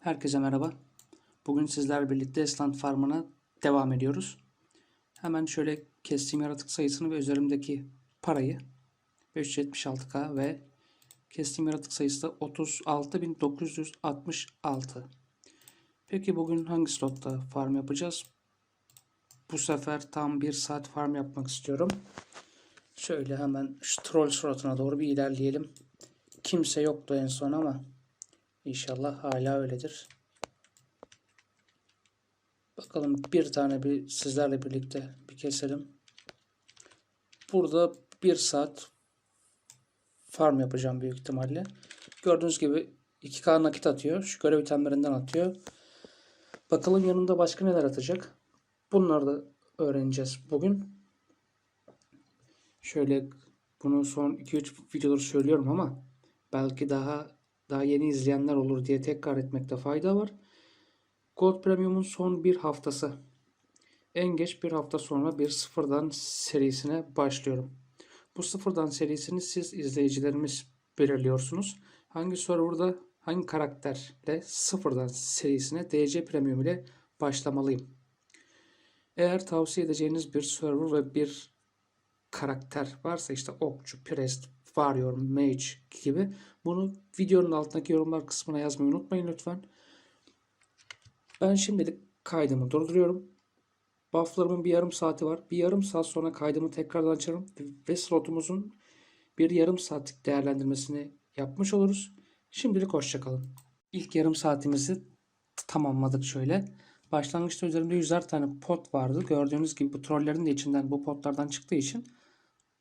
Herkese merhaba. Bugün sizlerle birlikte Esland Farm'ına devam ediyoruz. Hemen şöyle kestiğim yaratık sayısını ve üzerimdeki parayı 576k ve kestiğim yaratık sayısı da 36.966. Peki bugün hangi slotta farm yapacağız? Bu sefer tam bir saat farm yapmak istiyorum. Şöyle hemen şu troll slotuna doğru bir ilerleyelim. Kimse yoktu en son ama İnşallah hala öyledir. Bakalım bir tane bir sizlerle birlikte bir keselim. Burada bir saat farm yapacağım büyük ihtimalle. Gördüğünüz gibi 2K nakit atıyor. Şu görev itemlerinden atıyor. Bakalım yanında başka neler atacak. Bunları da öğreneceğiz bugün. Şöyle bunu son 2-3 videoları söylüyorum ama belki daha daha yeni izleyenler olur diye tekrar etmekte fayda var. Gold Premium'un son bir haftası. En geç bir hafta sonra bir sıfırdan serisine başlıyorum. Bu sıfırdan serisini siz izleyicilerimiz belirliyorsunuz. Hangi serverda hangi karakterle sıfırdan serisine DC Premium ile başlamalıyım. Eğer tavsiye edeceğiniz bir server ve bir karakter varsa işte okçu, priest, warrior, mage gibi bunu videonun altındaki yorumlar kısmına yazmayı unutmayın lütfen. Ben şimdilik kaydımı durduruyorum. Bufflarımın bir yarım saati var. Bir yarım saat sonra kaydımı tekrardan açarım ve slotumuzun bir yarım saatlik değerlendirmesini yapmış oluruz. Şimdilik hoşçakalın. İlk yarım saatimizi tamamladık şöyle. Başlangıçta üzerimde yüzer tane pot vardı. Gördüğünüz gibi bu trollerin de içinden bu potlardan çıktığı için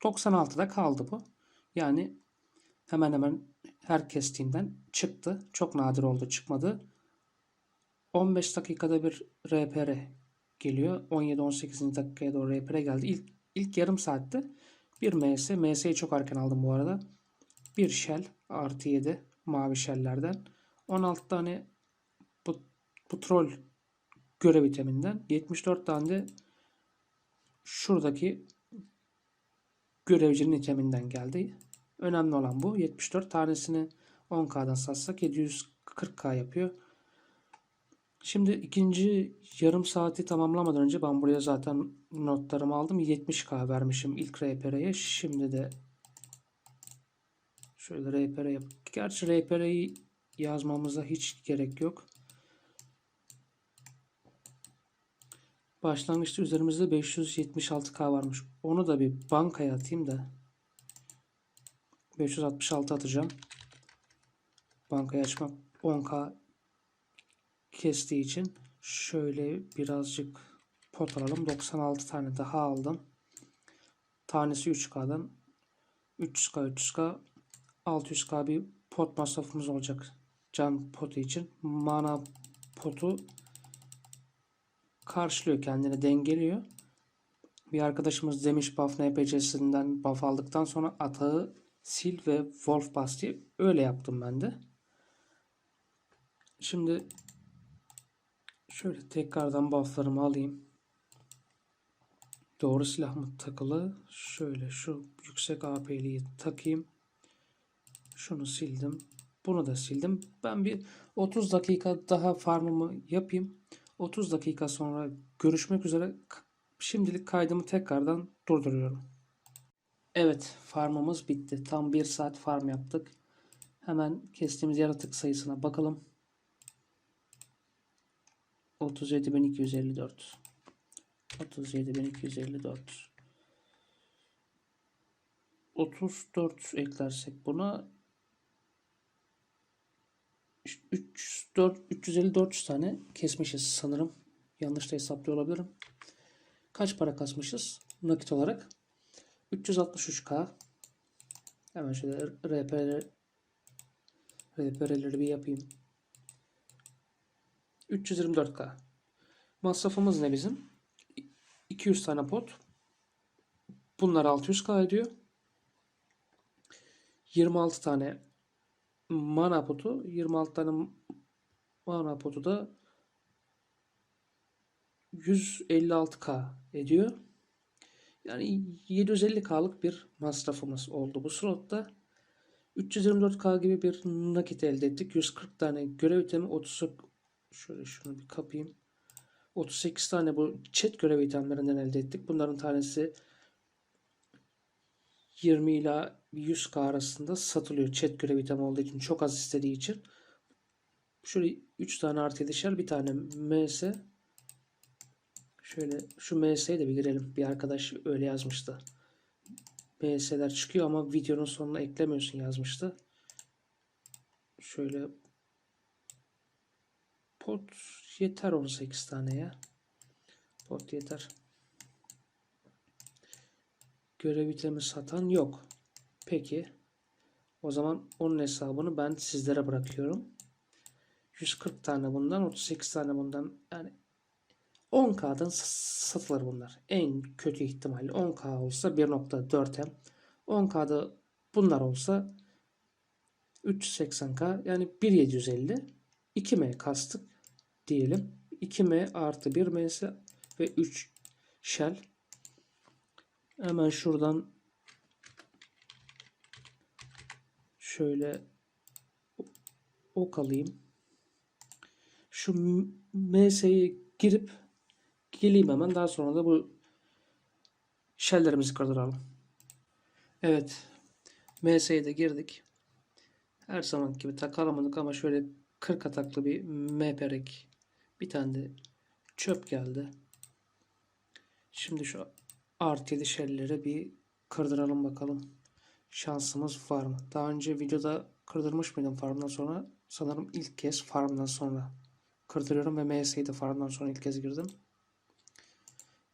96'da kaldı bu. Yani hemen hemen her kestiğimden çıktı. Çok nadir oldu çıkmadı. 15 dakikada bir RPR geliyor. 17-18. dakikaya doğru RPR geldi. İlk, ilk yarım saatte bir MS. MS'yi çok erken aldım bu arada. Bir shell artı 7 mavi shelllerden. 16 tane bu, bu troll görev iteminden. 74 tane de şuradaki görevcinin iteminden geldi. Önemli olan bu. 74 tanesini 10K'dan satsak 740K yapıyor. Şimdi ikinci yarım saati tamamlamadan önce ben buraya zaten notlarımı aldım. 70K vermişim ilk RPR'ye. Şimdi de şöyle RPR yap. Gerçi RPR'yi yazmamıza hiç gerek yok. Başlangıçta üzerimizde 576K varmış. Onu da bir bankaya atayım da. 566 atacağım. Bankayı açmak 10K kestiği için şöyle birazcık pot alalım. 96 tane daha aldım. Tanesi 3K'dan 300K 300K 600K bir pot masrafımız olacak. Can potu için. Mana potu karşılıyor kendini dengeliyor. Bir arkadaşımız demiş buff NPC'sinden buff aldıktan sonra atağı sil ve wolf bas diye öyle yaptım ben de. Şimdi şöyle tekrardan bufflarımı alayım. Doğru silah mı takılı? Şöyle şu yüksek AP'liyi takayım. Şunu sildim. Bunu da sildim. Ben bir 30 dakika daha farmımı yapayım. 30 dakika sonra görüşmek üzere. Şimdilik kaydımı tekrardan durduruyorum. Evet farmımız bitti. Tam 1 saat farm yaptık. Hemen kestiğimiz yaratık sayısına bakalım. 37.254 37.254 34 eklersek buna 304 354 tane kesmişiz sanırım. Yanlış da hesaplıyor olabilirim. Kaç para kasmışız nakit olarak? 363k. Hemen şöyle RPR RPR'leri bir yapayım. 324k. Masrafımız ne bizim? 200 tane pot. Bunlar 600k ediyor. 26 tane mana potu 26 tane mana potu da 156k ediyor. Yani 750k'lık bir masrafımız oldu bu slotta. 324k gibi bir nakit elde ettik. 140 tane görev itemi 30 Şöyle şunu bir kapayım. 38 tane bu chat görevi itemlerinden elde ettik. Bunların tanesi 20 ila 100k arasında satılıyor. Chat görevi item olduğu için çok az istediği için. Şöyle 3 tane artı 7'şer bir tane MS. Şöyle şu MS'ye de bir girelim. Bir arkadaş öyle yazmıştı. MS'ler çıkıyor ama videonun sonuna eklemiyorsun yazmıştı. Şöyle pot yeter 18 tane ya. Pot yeter. Görev itemi satan yok. Peki. O zaman onun hesabını ben sizlere bırakıyorum. 140 tane bundan 38 tane bundan yani 10K'dan satılır bunlar. En kötü ihtimalle 10K olsa 1.4M. 10K'da bunlar olsa 380K yani 1750 2M kastık diyelim. 2M artı 1 MS ve 3 shell. Hemen şuradan şöyle ok alayım. Şu MS'yi girip geleyim hemen. Daha sonra da bu shelllerimizi kırdıralım. Evet. MS'ye de girdik. Her zaman gibi takalamadık ama şöyle 40 ataklı bir MPRek bir tane de çöp geldi. Şimdi şu artı 7 shell'leri bir kırdıralım bakalım. Şansımız var mı? Daha önce videoda kırdırmış mıydım farmdan sonra? Sanırım ilk kez farmdan sonra kırdırıyorum ve MS'yi de farmdan sonra ilk kez girdim.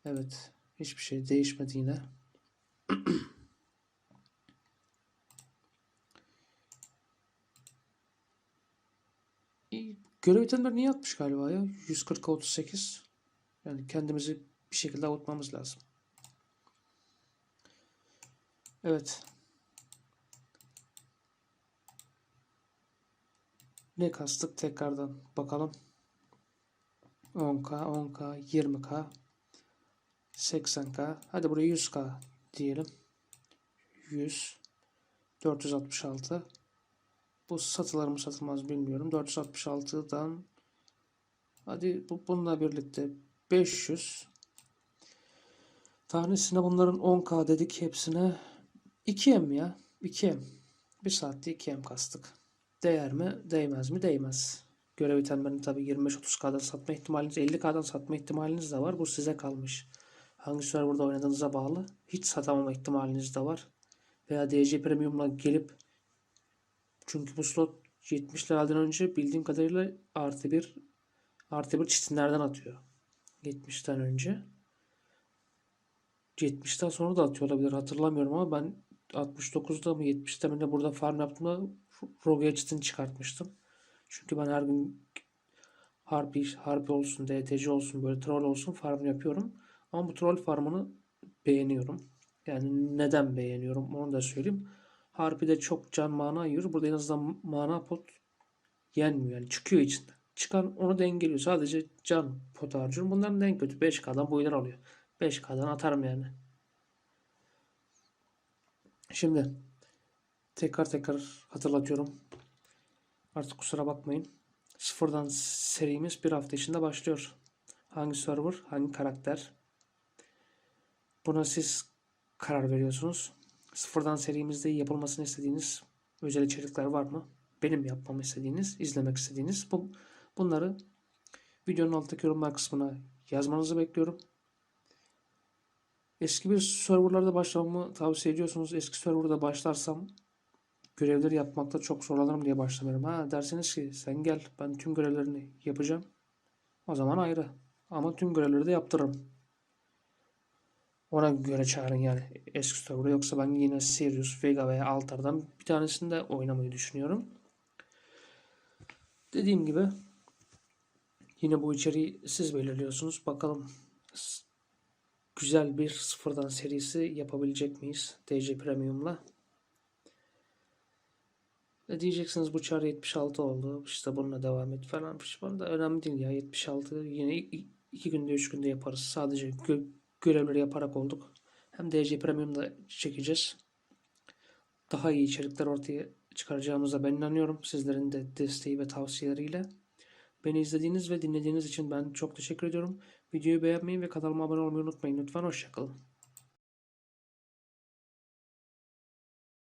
Evet. Hiçbir şey değişmedi yine. Görev itemleri niye atmış galiba ya? 140 38. Yani kendimizi bir şekilde avutmamız lazım. Evet. Ne kastık tekrardan bakalım. 10k, 10k, 20k, 80k. Hadi buraya 100k diyelim. 100, 466. Bu satılır mı satılmaz bilmiyorum. 466'dan hadi bu bununla birlikte 500 tanesine bunların 10k dedik hepsine 2M ya 2M bir saatte 2M kastık. Değer mi? Değmez mi? Değmez. Görev itemlerini tabii 25-30K'dan satma ihtimaliniz, 50K'dan satma ihtimaliniz de var. Bu size kalmış. Hangi serverda oynadığınıza bağlı. Hiç satamama ihtimaliniz de var. Veya DC Premium'la gelip çünkü bu slot 70 liradan önce bildiğim kadarıyla artı bir artı bir çitinlerden atıyor. 70'ten önce. 70'ten sonra da atıyor olabilir hatırlamıyorum ama ben 69'da mı 70'te mi ne burada farm yaptığımda Rogue çitin çıkartmıştım. Çünkü ben her gün harpi, harpi olsun, DTC olsun, böyle troll olsun farm yapıyorum. Ama bu troll farmını beğeniyorum. Yani neden beğeniyorum onu da söyleyeyim. Harpi'de çok can mana yiyor. Burada en azından mana pot yenmiyor. Yani çıkıyor içinden. Çıkan onu dengeliyor. Sadece can pot harcıyorum. Bunların en kötü 5K'dan boylar alıyor. 5K'dan atarım yani. Şimdi tekrar tekrar hatırlatıyorum. Artık kusura bakmayın. Sıfırdan serimiz bir hafta içinde başlıyor. Hangi server, hangi karakter? Buna siz karar veriyorsunuz. Sıfırdan serimizde yapılmasını istediğiniz özel içerikler var mı? Benim yapmamı istediğiniz, izlemek istediğiniz bu, bunları videonun alttaki yorumlar kısmına yazmanızı bekliyorum. Eski bir serverlarda başlamamı tavsiye ediyorsunuz. Eski serverda başlarsam görevleri yapmakta çok zorlanırım diye başlamıyorum. Ha derseniz ki sen gel ben tüm görevlerini yapacağım. O zaman ayrı. Ama tüm görevleri de yaptırırım. Ona göre çağırın yani eski serverda. Yoksa ben yine Sirius, Vega veya Altar'dan bir tanesinde oynamayı düşünüyorum. Dediğim gibi yine bu içeriği siz belirliyorsunuz. Bakalım güzel bir sıfırdan serisi yapabilecek miyiz DC Premium'la? Ne diyeceksiniz bu çar 76 oldu. İşte bununla devam et falan. Bana da önemli değil ya. 76 yine 2 günde 3 günde yaparız. Sadece gö görevleri yaparak olduk. Hem DC Premium'da çekeceğiz. Daha iyi içerikler ortaya çıkaracağımıza ben inanıyorum. Sizlerin de desteği ve tavsiyeleriyle. Beni izlediğiniz ve dinlediğiniz için ben çok teşekkür ediyorum. Videoyu beğenmeyi ve kanalıma abone olmayı unutmayın. Lütfen hoşçakalın.